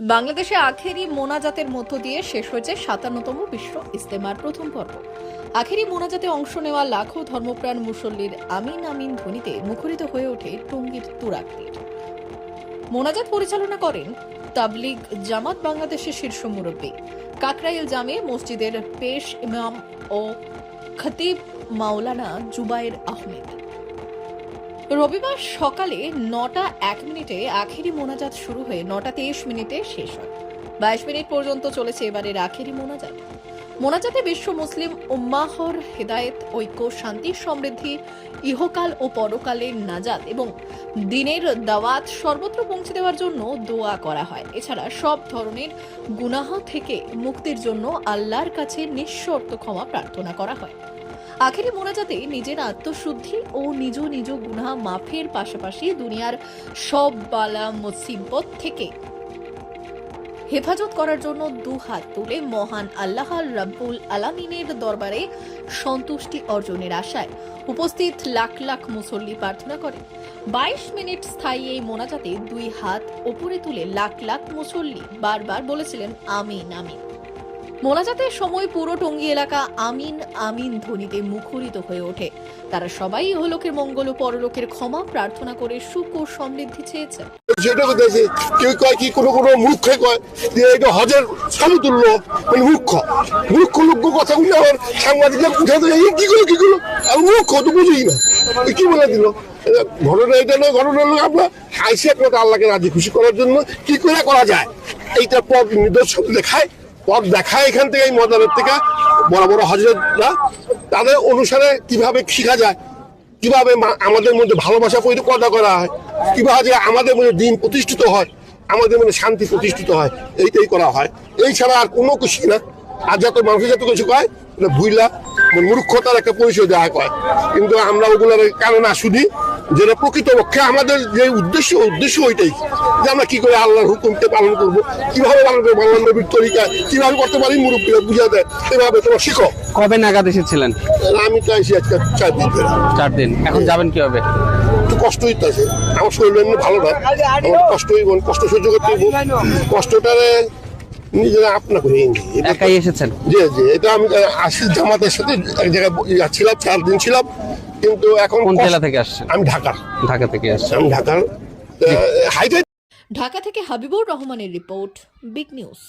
বাংলাদেশে আখেরি মোনাজাতের মধ্য দিয়ে শেষ হয়েছে সাতান্নতম বিশ্ব ইস্তেমার প্রথম পর্ব। আখেরি মোনাজাতে অংশ নেওয়া লাখো ধর্মপ্রাণ মুসল্লির আমিন আমিন ধ্বনিতে মুখরিত হয়ে ওঠে টঙ্গীর তুরাকতীর মোনাজাত পরিচালনা করেন তাবলিগ জামাত বাংলাদেশের শীর্ষ মুরব্বী। কাকরাইল জামে মসজিদের পেশ ইমাম ও খতিব মাওলানা জুবায়ের আহমেদ। রবিবার সকালে নটা এক মিনিটে আখেরি মোনাজাত শুরু হয়ে নটা তেইশ মিনিটে শেষ হয়। বাইশ মিনিট পর্যন্ত চলেছে এবারের আখেরি মোনাজাত। মোনাজাতে বিশ্ব মুসলিম উম্মাহর হেদায়েত, ঐক্য, শান্তি, সমৃদ্ধি, ইহকাল ও পরকালের নাজাত এবং দিনের দাওয়াত সর্বত্র পৌঁছে দেওয়ার জন্য দোয়া করা হয়। এছাড়া সব ধরনের গুনাহ থেকে মুক্তির জন্য আল্লাহর কাছে নিঃশর্ত ক্ষমা প্রার্থনা করা হয়। আখেরি মোনাজাতে নিজের আত্মশুদ্ধি ও নিজ নিজ গুনাহ মাফের পাশাপাশি দুনিয়ার সব বালা মুসিবত থেকে হেফাজত করার জন্য দু হাত তুলে মহান আল্লাহ রাব্বুল আলামিনের দরবারে সন্তুষ্টি অর্জনের আশায় উপস্থিত লাখ লাখ মুসল্লি প্রার্থনা করে। বাইশ মিনিট স্থায়ী এই মোনাজাতে দুই হাত ওপরে তুলে লাখ লাখ মুসল্লি বারবার বলেছিলেন, আমিন আমিন। মোনাজাতের সময় পুরো টঙ্গী এলাকা আমিন আমিন ধ্বনিতে মুখরিত হয়ে ওঠে। তারা সবাই ইহলোকের মঙ্গল ও পরলোকের ক্ষমা প্রার্থনা করে সুখ ও সমৃদ্ধি চেয়েছে। সেটা কোথায় কেউ কয় কি কোনো কোনো মূর্খে কয় যে এটা হজের সমতুল্য মানে মূর্খ। মূর্খ লোক কথাগুলো আমার সাংবাদিকরা উঠে দেয়, এই কি করল কি করল? আমি মূর্খ তো বুঝি না। কি বলে দিল? ঘটনা এটা নয়, ঘটনা হলো আপনার আইসি একমাত্র আল্লাহকে রাজি খুশি করার জন্য কি করে করা যায়? এইটা পথ নিদর্শন দেখায় পথ দেখায় এখান থেকে এই ময়দানের থেকে বড় বড় হজরতরা তাদের অনুসারে কীভাবে শেখা যায়, কীভাবে আমাদের মধ্যে ভালোবাসা পরিকল্পনা করা হয়, কীভাবে আমাদের মধ্যে দিন প্রতিষ্ঠিত হয়, আমাদের মধ্যে শান্তি প্রতিষ্ঠিত হয়, এইটাই করা হয়। এই ছাড়া আর কোনো কিছু না। আর যত মানুষের যত কিছু কয় এটা ভুইলা মানে মূর্খতার একটা পরিচয় দেওয়া কয়। কিন্তু আমরা ওগুলোর কারণ না শুনি যেটা প্রকৃতপক্ষে আমাদের যে উদ্দেশ্য উদ্দেশ্য ওইটাই যে আমরা কি করে আল্লাহর হুকুমকে পালন করব কীভাবে পালন করব আল্লাহ নবীর তরিকা কীভাবে করতে পারি মুরব্বীরা বুঝা দেয় এভাবে তোমার শিখো। কবে নাগাদ এসেছিলেন? আমি তো আইসি আজকে চার দিন। চার দিন। এখন যাবেন কীভাবে? একটু কষ্ট হইতেছে আমার শরীর ভালো না। আমার কষ্ট হইব কষ্ট সহ্য করতে হইব কষ্টটারে নিজেরা আপনা করে একাই এসেছেন? জি জি। এটা আমি আসি জামাতের সাথে এক জায়গায় ছিলাম চার দিন ছিলাম। কিন্তু এখন কোন জেলা থেকে আসছেন? আমি ঢাকা। ঢাকা থেকে আসছি আমি ঢাকার হাইটে ঢাকা থেকে হাবিবুর রহমানের রিপোর্ট বিগ নিউজ।